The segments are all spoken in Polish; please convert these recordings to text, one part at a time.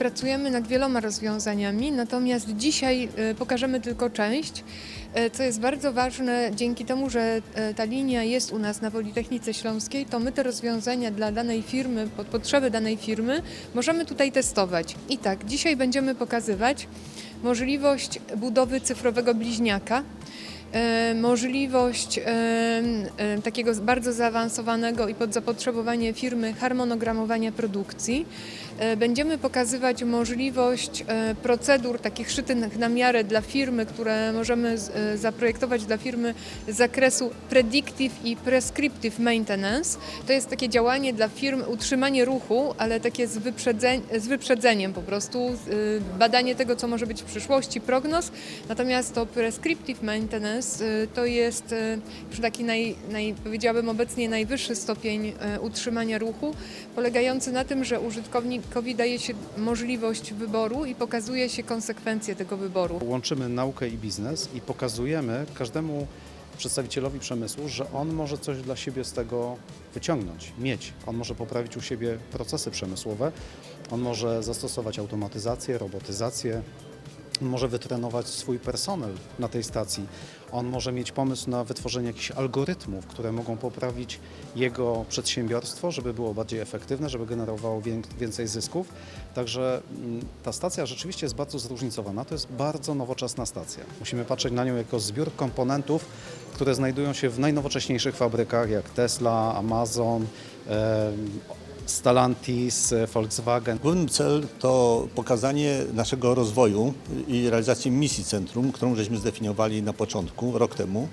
pracujemy nad wieloma rozwiązaniami, natomiast dzisiaj e, pokażemy tylko część, e, co jest bardzo ważne. Dzięki temu, że e, ta linia jest u nas na Politechnice Śląskiej, to my te rozwiązania dla danej firmy, pod potrzeby danej firmy, możemy tutaj testować. I tak, dzisiaj będziemy pokazywać możliwość budowy cyfrowego bliźniaka, możliwość e, e, takiego bardzo zaawansowanego i pod zapotrzebowanie firmy harmonogramowania produkcji. E, Będziemy pokazywać możliwość e, procedur takich szytych na miarę dla firmy, które możemy e, zaprojektować dla firmy z zakresu predictive i prescriptive maintenance. To jest takie działanie dla firm, utrzymanie ruchu, ale takie z, wyprzedzeń, z wyprzedzeniem po prostu, badanie tego, co może być w przyszłości, prognoz. Natomiast to prescriptive maintenance y, to jest y, taki naj, naj, powiedziałabym obecnie najwyższy stopień y, utrzymania ruchu, polegający na tym, że użytkownikowi daje się możliwość wyboru i pokazuje się konsekwencje tego wyboru. Łączymy naukę i biznes i pokazujemy każdemu przedstawicielowi przemysłu, że on może coś dla siebie z tego wyciągnąć, mieć. On może poprawić u siebie procesy przemysłowe, on może zastosować automatyzację, robotyzację, może wytrenować swój personel na tej stacji. On może mieć pomysł na wytworzenie jakichś algorytmów, które mogą poprawić jego przedsiębiorstwo, żeby było bardziej efektywne, żeby generowało wię- więcej zysków. Także mm, ta stacja rzeczywiście jest bardzo zróżnicowana. To jest bardzo nowoczesna stacja. Musimy patrzeć na nią jako zbiór komponentów, które znajdują się w najnowocześniejszych fabrykach jak Tesla, Amazon, Stellantis, Volkswagen. Główny cel to pokazanie naszego rozwoju i realizacji misji centrum, którą żeśmy zdefiniowali na początku, rok temu.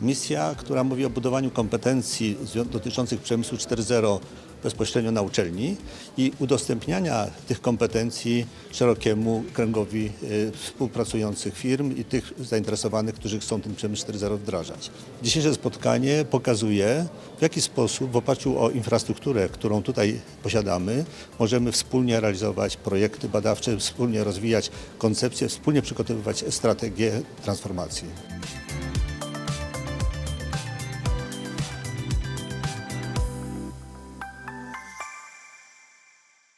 Misja, która mówi o budowaniu kompetencji dotyczących przemysłu 4.0 bezpośrednio na uczelni i udostępniania tych kompetencji szerokiemu kręgowi y, współpracujących firm i tych zainteresowanych, którzy chcą ten przemysł 4.0 wdrażać. Dzisiejsze spotkanie pokazuje, w jaki sposób w oparciu o infrastrukturę, którą tutaj posiadamy, możemy wspólnie realizować projekty badawcze, wspólnie rozwijać koncepcje, wspólnie przygotowywać strategię transformacji.